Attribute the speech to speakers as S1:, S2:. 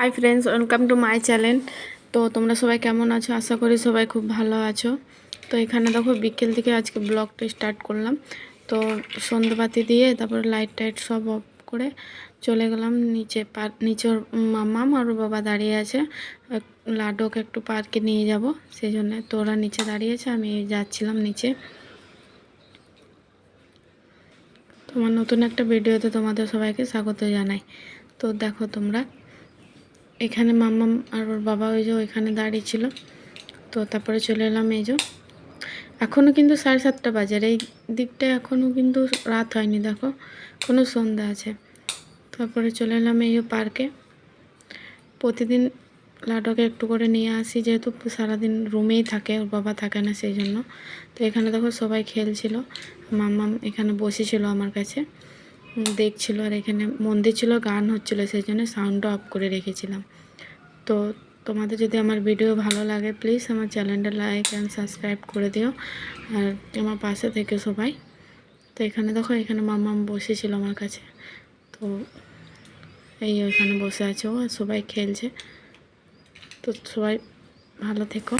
S1: Hi friends welcome to my channel তো তোমরা সবাই কেমন আছো? আশা করি সবাই খুব ভালো আছো। তো এখানে দেখো বিকেল থেকে আজকে ব্লগটা স্টার্ট করলাম। তো সন্ধ্যেবাতি দিয়ে তারপরে লাইট টাইট সব অফ করে চলে গেলাম নিচে পার্ক নিচের মামাম আর বাবা দাঁড়িয়ে আছে। লাডুকে একটু পার্কে নিয়ে যাব সেই জন্য তো ওরা নিচে দাঁড়িয়ে আছে, আমি যাচ্ছিলাম নিচে। তোমার নতুন একটা ভিডিওতে তোমাদের সবাইকে স্বাগত জানাই। তো দেখো তোমরা এখানে মাম্মাম আর ওর বাবা ওই যে ওইখানে দাঁড়িয়ে ছিল। তো তারপরে চলে এলাম এই যে। এখনও কিন্তু সাড়ে সাতটা বাজে আর এই দিকটায় এখনও কিন্তু রাত হয়নি, দেখো। কোনো সন্ধ্যা আছে। তারপরে চলে এলাম এই যে পার্কে। প্রতিদিন লাডোকে একটু করে নিয়ে আসি, যেহেতু সারাদিন রুমেই থাকে, ওর বাবা থাকে না সেই জন্য। তো এখানে দেখো সবাই খেলছিল। মাম্মাম এখানে বসেছিল আমার কাছে। দেখছিল আর এখানে মন্দির ছিল, গান হচ্ছিল, সেই জন্য সাউন্ডটা অফ করে রেখেছিলাম। তো তোমাদের যদি আমার ভিডিও ভালো লাগে প্লিজ আমার চ্যানেলটা লাইক অ্যান্ড সাবস্ক্রাইব করে দিও। আর আমার পাশে থেকে সবাই। তো এখানে দেখো, এখানে মাম্মাম বসেছিল আমার কাছে। তো এই ওইখানে বসে আছে ও, আর সবাই খেলছে। তো সবাই ভালো থেকো।